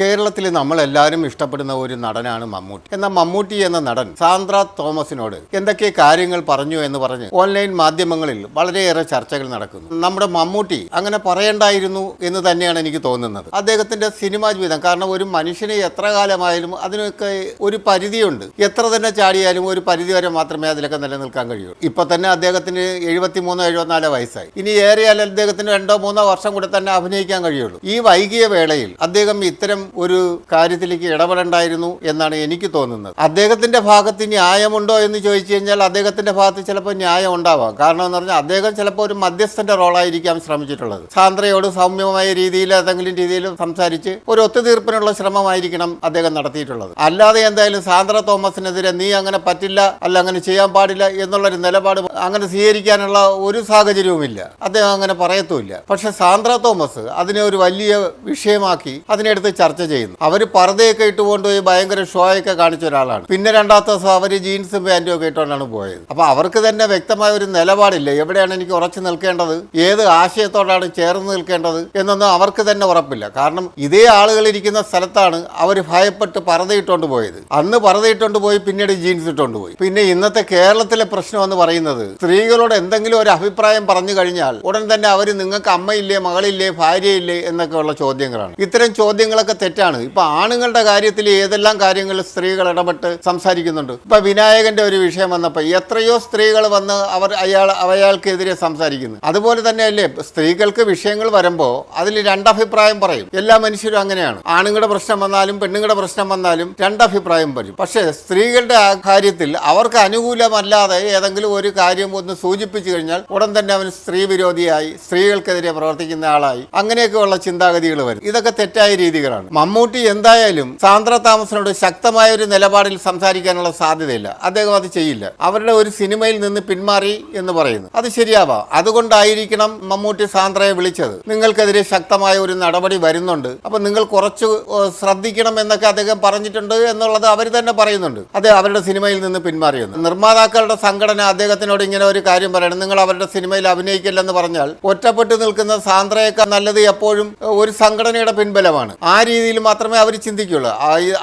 കേരളത്തിൽ നമ്മളെല്ലാവരും ഇഷ്ടപ്പെടുന്ന ഒരു നടനാണ് മമ്മൂട്ടി. എന്ന മമ്മൂട്ടി എന്ന നടൻ സാന്ദ്ര തോമസിനോട് എന്തൊക്കെ കാര്യങ്ങൾ പറഞ്ഞു എന്ന് പറഞ്ഞ് ഓൺലൈൻ മാധ്യമങ്ങളിൽ വളരെയേറെ ചർച്ചകൾ നടക്കുന്നു. നമ്മുടെ മമ്മൂട്ടി അങ്ങനെ പറയണ്ടായിരുന്നു എന്ന് തന്നെയാണ് എനിക്ക് തോന്നുന്നത്. അദ്ദേഹത്തിന്റെ സിനിമാ ജീവിതം കാരണം ഒരു മനുഷ്യനെ എത്ര കാലമായാലും അതിനൊക്കെ ഒരു പരിധിയുണ്ട്. എത്ര തന്നെ ചാടിയാലും ഒരു പരിധി വരെ മാത്രമേ അതിലൊക്കെ നിലനിൽക്കാൻ കഴിയൂ ഇപ്പൊ തന്നെ അദ്ദേഹത്തിന് എഴുപത്തി മൂന്നോ എഴുപത്തിനാലോ വയസ്സായി. ഇനി ഏറിയാൽ അദ്ദേഹത്തിന് രണ്ടോ മൂന്നോ വർഷം കൂടെ തന്നെ അഭിനയിക്കാൻ കഴിയുള്ളൂ. ഈ വൈകിയ വേളയിൽ അദ്ദേഹം ഇത്തരം ഒരു കാര്യത്തിലേക്ക് ഇടപെടണ്ടായിരുന്നു എന്നാണ് എനിക്ക് തോന്നുന്നത്. അദ്ദേഹത്തിന്റെ ഭാഗത്ത് ന്യായമുണ്ടോ എന്ന് ചോദിച്ചു കഴിഞ്ഞാൽ അദ്ദേഹത്തിന്റെ ഭാഗത്ത് ചിലപ്പോൾ ന്യായം ഉണ്ടാവാം. കാരണം എന്ന് പറഞ്ഞാൽ അദ്ദേഹം ചിലപ്പോൾ ഒരു മധ്യസ്ഥന്റെ റോളായിരിക്കാം ശ്രമിച്ചിട്ടുള്ളത്. സാന്ദ്രയോട് സൗമ്യമായ രീതിയിൽ ഏതെങ്കിലും രീതിയിൽ സംസാരിച്ച് ഒരു ഒത്തുതീർപ്പിനുള്ള ശ്രമമായിരിക്കണം അദ്ദേഹം നടത്തിയിട്ടുള്ളത്. അല്ലാതെ എന്തായാലും സാന്ദ്ര തോമസിനെതിരെ നീ അങ്ങനെ പറ്റില്ല അല്ല അങ്ങനെ ചെയ്യാൻ പാടില്ല എന്നുള്ളൊരു നിലപാട് അങ്ങനെ സ്വീകരിക്കാനുള്ള ഒരു സാഹചര്യവുമില്ല. അദ്ദേഹം അങ്ങനെ പറയത്തുമില്ല. പക്ഷെ സാന്ദ്ര തോമസ് അതിനെ ഒരു വലിയ വിഷയമാക്കി അതിനെടുത്ത് ചർച്ച ചെയ്യുന്നു. അവർ പർദ്ദയൊക്കെ ഇട്ട് കൊണ്ടുപോയി ഭയങ്കര ഷോയൊക്കെ കാണിച്ച ഒരാളാണ്. പിന്നെ രണ്ടാമത്തെ ദിവസം അവർ ജീൻസും പാന്റും ഒക്കെ ഇട്ടുകൊണ്ടാണ് പോയത്. അപ്പോൾ അവർക്ക് തന്നെ വ്യക്തമായ ഒരു നിലപാടില്ല. എവിടെയാണ് എനിക്ക് ഉറച്ചു നിൽക്കേണ്ടത്? ഏത് ആശയത്തോടാണ് ചേർന്ന് നിൽക്കേണ്ടത്? എന്നൊന്നും അവർക്ക് തന്നെ ഉറപ്പില്ല. കാരണം ഇതേ ആളുകൾ ഇരിക്കുന്ന സ്ഥലത്താണ് അവർ ഭയപ്പെട്ട് പറതയിട്ടുകൊണ്ട് പോയത്. അന്ന് പറതയിട്ടുകൊണ്ട് പോയി പിന്നീട് ജീൻസ് ഇട്ടുകൊണ്ട് പോയി. പിന്നെ ഇന്നത്തെ കേരളത്തിലെ പ്രശ്നം എന്ന് പറയുന്നത് സ്ത്രീകളോട് എന്തെങ്കിലും ഒരു അഭിപ്രായം പറഞ്ഞു കഴിഞ്ഞാൽ ഉടൻ തന്നെ അവർ നിങ്ങൾക്ക് അമ്മയില്ലേ മകളില്ലേ ഭാര്യയില്ലേ എന്നൊക്കെയുള്ള ചോദ്യങ്ങളാണ്. ഇത്തരം ചോദ്യങ്ങളൊക്കെ തെറ്റാണ്. ഇപ്പൊ ആണുങ്ങളുടെ കാര്യത്തിൽ ഏതെല്ലാം കാര്യങ്ങൾ സ്ത്രീകൾ ഇടപെട്ട് സംസാരിക്കുന്നുണ്ട്? ഇപ്പൊ വിനായകന്റെ ഒരു വിഷയം വന്നപ്പോൾ എത്രയോ സ്ത്രീകൾ വന്ന് അവർ അയാൾ അയാൾക്കെതിരെ സംസാരിക്കുന്നു. അതുപോലെ തന്നെയല്ലേ സ്ത്രീകൾക്ക് വിഷയങ്ങൾ വരുമ്പോൾ അതിൽ രണ്ടഭിപ്രായം പറയും. എല്ലാ മനുഷ്യരും അങ്ങനെയാണ്. ആണുങ്ങളുടെ പ്രശ്നം വന്നാലും പെണ്ണുങ്ങളുടെ പ്രശ്നം വന്നാലും രണ്ടഭിപ്രായം വരും. പക്ഷേ സ്ത്രീകളുടെ കാര്യത്തിൽ അവർക്ക് അനുകൂലമല്ലാതെ ഏതെങ്കിലും ഒരു കാര്യം ഒന്ന് സൂചിപ്പിച്ചു കഴിഞ്ഞാൽ ഉടൻ തന്നെ അവൻ സ്ത്രീ വിരോധിയായി സ്ത്രീകൾക്കെതിരെ പ്രവർത്തിക്കുന്ന ആളായി. അങ്ങനെയൊക്കെയുള്ള ചിന്താഗതികൾ വരും. ഇതൊക്കെ തെറ്റായ രീതികളാണ്. മമ്മൂട്ടി എന്തായാലും സാന്ദ്ര താമസിനോട് ശക്തമായ ഒരു നിലപാടിൽ സംസാരിക്കാനുള്ള സാധ്യതയില്ല. അദ്ദേഹം അത് ചെയ്യില്ല. അവരുടെ ഒരു സിനിമയിൽ നിന്ന് പിന്മാറി എന്ന് പറയുന്നു. അത് ശരിയാവാം. അതുകൊണ്ടായിരിക്കണം മമ്മൂട്ടി സാന്ദ്രയെ വിളിച്ചത്. നിങ്ങൾക്കെതിരെ ശക്തമായ ഒരു നടപടി വരുന്നുണ്ട്. അപ്പൊ നിങ്ങൾ കുറച്ച് ശ്രദ്ധിക്കണം എന്നൊക്കെ അദ്ദേഹം പറഞ്ഞിട്ടുണ്ട് എന്നുള്ളത് അവർ തന്നെ പറയുന്നുണ്ട്. അത് അവരുടെ സിനിമയിൽ നിന്ന് പിന്മാറിയെന്ന്. നിർമ്മാതാക്കളുടെ സംഘടന അദ്ദേഹത്തിനോട് ഇങ്ങനെ ഒരു കാര്യം പറയണം. നിങ്ങൾ അവരുടെ സിനിമയിൽ അഭിനയിക്കില്ലെന്ന് പറഞ്ഞാൽ ഒറ്റപ്പെട്ടു നിൽക്കുന്ന സാന്ദ്രയേക്കാൾ നല്ലത് എപ്പോഴും ഒരു സംഘടനയുടെ പിൻബലമാണ്. ആ രീതിയിൽ മാത്രമേ അവർ ചിന്തിക്കുള്ളൂ.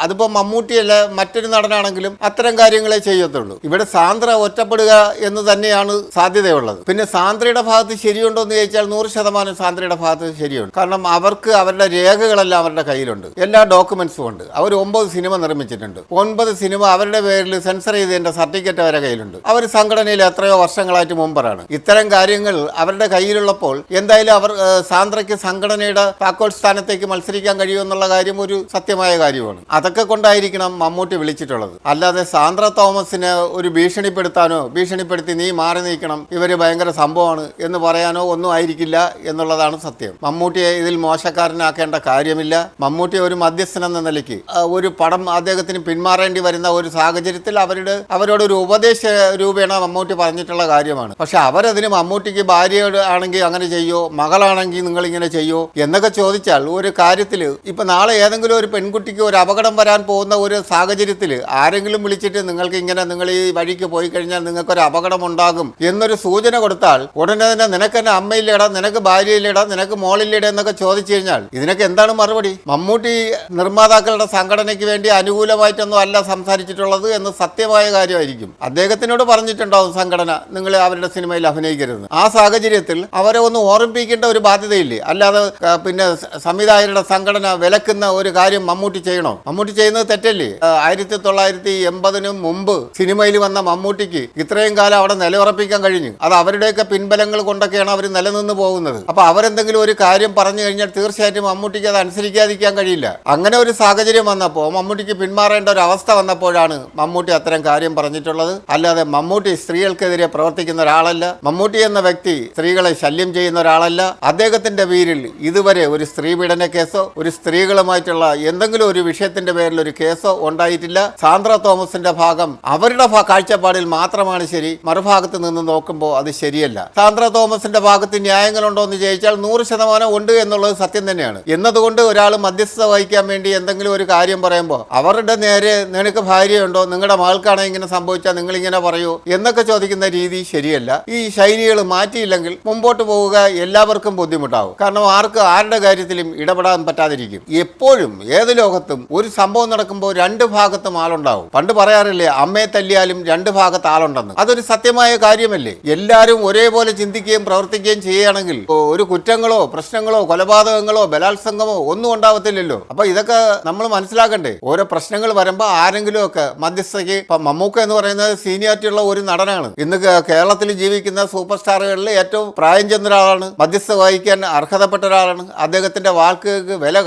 അതിപ്പോ മമ്മൂട്ടിയല്ല മറ്റൊരു നടനാണെങ്കിലും അത്തരം കാര്യങ്ങളെ ചെയ്യത്തുള്ളൂ. ഇവിടെ സാന്ദ്ര ഒറ്റപ്പെടുക എന്ന് തന്നെയാണ് സാധ്യതയുള്ളത്. പിന്നെ സാന്ദ്രയുടെ ഭാഗത്ത് ശരിയുണ്ടോ എന്ന് ചോദിച്ചാൽ നൂറ് ശതമാനം സാന്ദ്രയുടെ ഭാഗത്ത് ശരിയുണ്ട്. കാരണം അവർക്ക് അവരുടെ രേഖകളെല്ലാം അവരുടെ കയ്യിലുണ്ട്. എല്ലാ ഡോക്യുമെന്റ്സും ഉണ്ട്. അവർ ഒമ്പത് സിനിമ നിർമ്മിച്ചിട്ടുണ്ട്. ഒൻപത് സിനിമ അവരുടെ പേരിൽ സെൻസർ ചെയ്തതിന്റെ സർട്ടിഫിക്കറ്റ് അവരുടെ കയ്യിലുണ്ട്. അവർ സംഘടനയിൽ എത്രയോ വർഷങ്ങളായിട്ട് മുമ്പറാണ്. ഇത്തരം കാര്യങ്ങൾ അവരുടെ കയ്യിലുള്ളപ്പോൾ എന്തായാലും അവർ സാന്ദ്രയ്ക്ക് സംഘടനയുടെ താക്കോൽ സ്ഥാനത്തേക്ക് മത്സരിക്കാൻ കഴിയുമെന്നുള്ള കാര്യം ഒരു സത്യമായ കാര്യമാണ്. അതൊക്കെ കൊണ്ടായിരിക്കണം മമ്മൂട്ടി വിളിച്ചിട്ടുള്ളത്. അല്ലാതെ സാന്ദ്ര തോമസിനെ ഒരു ഭീഷണിപ്പെടുത്താനോ ഭീഷണിപ്പെടുത്തി നീ മാറി നീക്കണം ഇവർ ഭയങ്കര സംഭവമാണ് എന്ന് പറയാനോ ഒന്നും ആയിരിക്കില്ല എന്നുള്ളതാണ് സത്യം. മമ്മൂട്ടിയെ ഇതിൽ മോശക്കാരനാക്കേണ്ട കാര്യമില്ല. മമ്മൂട്ടി ഒരു മധ്യസ്ഥൻ എന്ന നിലയ്ക്ക് ഒരു പടം അദ്ദേഹത്തിന് പിന്മാറേണ്ടി വരുന്ന ഒരു സാഹചര്യത്തിൽ അവരുടെ അവരോട് ഒരു ഉപദേശ രൂപേണ മമ്മൂട്ടി പറഞ്ഞിട്ടുള്ള കാര്യമാണ്. പക്ഷെ അവരതിന് മമ്മൂട്ടിക്ക് ഭാര്യയോട് ആണെങ്കിൽ അങ്ങനെ ചെയ്യോ മകളാണെങ്കിൽ നിങ്ങൾ ഇങ്ങനെ ചെയ്യോ എന്നൊക്കെ ചോദിച്ചാൽ ഒരു കാര്യത്തിൽ ഇപ്പൊ നാളെ ഏതെങ്കിലും ഒരു പെൺകുട്ടിക്ക് ഒരു അപകടം വരാൻ പോകുന്ന ഒരു സാഹചര്യത്തിൽ ആരെങ്കിലും വിളിച്ചിട്ട് നിങ്ങൾക്ക് ഇങ്ങനെ നിങ്ങൾ ഈ വഴിക്ക് പോയി കഴിഞ്ഞാൽ നിങ്ങൾക്ക് ഒരു അപകടം ഉണ്ടാകും എന്നൊരു സൂചന കൊടുത്താൽ ഉടനെ തന്നെ നിനക്ക് എന്നെ അമ്മയില്ലേടാ നിനക്ക് ഭാര്യയില്ലേടാ നിനക്ക് മോളില്ലേടാ എന്നൊക്കെ ചോദിച്ചു കഴിഞ്ഞാൽ ഇതിനൊക്കെ എന്താണ് മറുപടി? മമ്മൂട്ടി നിർമ്മാതാക്കളുടെ സംഘടനയ്ക്ക് വേണ്ടി അനുകൂലമായിട്ടൊന്നും അല്ല സംസാരിച്ചിട്ടുള്ളത് എന്ന് സത്യമായ കാര്യമായിരിക്കും. അദ്ദേഹത്തിനോട് പറഞ്ഞിട്ടുണ്ടാവും സംഘടന നിങ്ങൾ അവരുടെ സിനിമയിൽ അഭിനയിക്കരുത്. ആ സാഹചര്യത്തിൽ അവരെ ഒന്ന് ഓർമ്മിപ്പിക്കേണ്ട ഒരു ബാധ്യതയില്ലേ? അല്ലാതെ പിന്നെ സംവിധായകരുടെ സംഘടന വിലക്കുന്ന ഒരു കാര്യം മമ്മൂട്ടി ചെയ്യണോ? മമ്മൂട്ടി ചെയ്യുന്നത് തെറ്റല്ലേ? ആയിരത്തി തൊള്ളായിരത്തി എൺപതിനു മുമ്പ് സിനിമയിൽ വന്ന മമ്മൂട്ടിക്ക് ഇത്രയും കാലം അവിടെ നിലയുറപ്പിക്കാൻ കഴിഞ്ഞു. അത് അവരുടെയൊക്കെ പിൻബലങ്ങൾ കൊണ്ടൊക്കെയാണ് അവർ നിലനിന്ന് പോകുന്നത്. അപ്പൊ അവരെന്തെങ്കിലും ഒരു കാര്യം പറഞ്ഞു കഴിഞ്ഞാൽ തീർച്ചയായിട്ടും മമ്മൂട്ടിക്ക് അത് അനുസരിക്കാതിരിക്കാൻ കഴിയില്ല. അങ്ങനെ ഒരു സാഹചര്യം വന്നപ്പോൾ മമ്മൂട്ടിക്ക് പിന്മാറേണ്ട ഒരു അവസ്ഥ വന്നപ്പോഴാണ് മമ്മൂട്ടി അത്തരം കാര്യം പറഞ്ഞിട്ടുള്ളത്. അല്ലാതെ മമ്മൂട്ടി സ്ത്രീകൾക്കെതിരെ പ്രവർത്തിക്കുന്ന ഒരാളല്ല. മമ്മൂട്ടി എന്ന വ്യക്തി സ്ത്രീകളെ ശല്യം ചെയ്യുന്ന ഒരാളല്ല. അദ്ദേഹത്തിന്റെ പേരിൽ ഇതുവരെ ഒരു സ്ത്രീ പീഡന കേസോ ഒരു സ്ത്രീകളുമായിട്ടുള്ള എന്തെങ്കിലും ഒരു വിഷയത്തിന്റെ പേരിൽ ഒരു കേസോ ഉണ്ടായിട്ടില്ല. സാന്ദ്ര തോമസിന്റെ ഭാഗം അവരുടെ കാഴ്ചപ്പാടിൽ മാത്രമാണ് ശരി. മറുഭാഗത്ത് നിന്ന് നോക്കുമ്പോൾ അത് ശരിയല്ല. സാന്ദ്ര തോമസിന്റെ ഭാഗത്ത് ന്യായങ്ങളുണ്ടോ എന്ന് ചോദിച്ചാൽ നൂറ് ശതമാനം ഉണ്ട് എന്നുള്ളത് സത്യം തന്നെയാണ്. എന്നതുകൊണ്ട് ഒരാൾ മധ്യസ്ഥത വഹിക്കാൻ വേണ്ടി എന്തെങ്കിലും ഒരു കാര്യം പറയുമ്പോൾ അവരുടെ നേരെ നിനക്ക് ഭാര്യയുണ്ടോ? നിങ്ങളുടെ മകൾക്കാണ് ഇങ്ങനെ സംഭവിച്ചാൽ നിങ്ങൾ ഇങ്ങനെ പറയൂ എന്നൊക്കെ ചോദിക്കുന്ന രീതി ശരിയല്ല. ഈ ശൈലികൾ മാറ്റിയില്ലെങ്കിൽ മുമ്പോട്ട് പോവുക എല്ലാവർക്കും ബുദ്ധിമുട്ടാവും. കാരണം ആർക്ക് ആരുടെ കാര്യത്തിലും ഇടപെടാൻ പറ്റാതിരിക്കും. എപ്പോഴും ഏത് ലോകത്തും ഒരു സംഭവം നടക്കുമ്പോൾ രണ്ട് ഭാഗത്തും ആളുണ്ടാവും. പണ്ട് പറയാറില്ലേ അമ്മയെ തല്ലിയാലും രണ്ട് ഭാഗത്ത് ആളുണ്ടെന്ന്. അതൊരു സത്യമായ കാര്യമല്ലേ? എല്ലാവരും ഒരേപോലെ ചിന്തിക്കുകയും പ്രവർത്തിക്കുകയും ചെയ്യുകയാണെങ്കിൽ ഒരു കുറ്റങ്ങളോ പ്രശ്നങ്ങളോ കൊലപാതകങ്ങളോ ബലാത്സംഗമോ ഒന്നും ഉണ്ടാവത്തില്ലല്ലോ. അപ്പൊ ഇതൊക്കെ നമ്മൾ മനസ്സിലാക്കണ്ടേ? ഓരോ പ്രശ്നങ്ങൾ വരുമ്പോൾ ആരെങ്കിലും ഒക്കെ മധ്യസ്ഥയ്ക്ക് ഇപ്പൊ മമ്മൂക്ക എന്ന് പറയുന്നത് സീനിയോറിറ്റി ഉള്ള ഒരു നടനാണ്. ഇന്ന് കേരളത്തിൽ ജീവിക്കുന്ന സൂപ്പർ സ്റ്റാറുകളിൽ ഏറ്റവും പ്രായം ചെന്ന ഒരാളാണ്. മധ്യസ്ഥ വഹിക്കാൻ അർഹതപ്പെട്ട ഒരാളാണ്. അദ്ദേഹത്തിന്റെ വാക്കുകൾക്ക് വില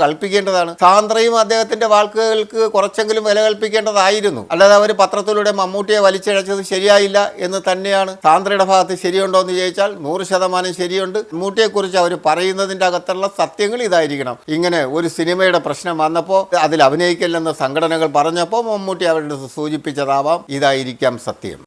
കൽപ്പിക്കേണ്ടതാണ് സാന്ദ്രയും അദ്ദേഹത്തിന്റെ വാക്കുകൾക്ക് കുറച്ചെങ്കിലും വില കൽപ്പിക്കേണ്ടതായിരുന്നു. അല്ലാതെ അവർ പത്രത്തിലൂടെ മമ്മൂട്ടിയെ വലിച്ചിഴച്ചത് ശരിയായില്ല എന്ന് തന്നെയാണ് സാന്ദ്രയുടെ ഭാഗത്ത് ശരിയുണ്ടോ എന്ന് ചോദിച്ചാൽ നൂറ് ശതമാനം ശരിയുണ്ട്. മമ്മൂട്ടിയെ കുറിച്ച് അവർ പറയുന്നതിന്റെ അകത്തുള്ള സത്യങ്ങൾ ഇതായിരിക്കണം. ഇങ്ങനെ ഒരു സിനിമയുടെ പ്രശ്നം വന്നപ്പോൾ അതിൽ അഭിനയിക്കില്ലെന്ന് സംഘടനകൾ പറഞ്ഞപ്പോൾ മമ്മൂട്ടി അവരുടെ സൂചിപ്പിച്ചതാവാം. ഇതായിരിക്കാം സത്യം.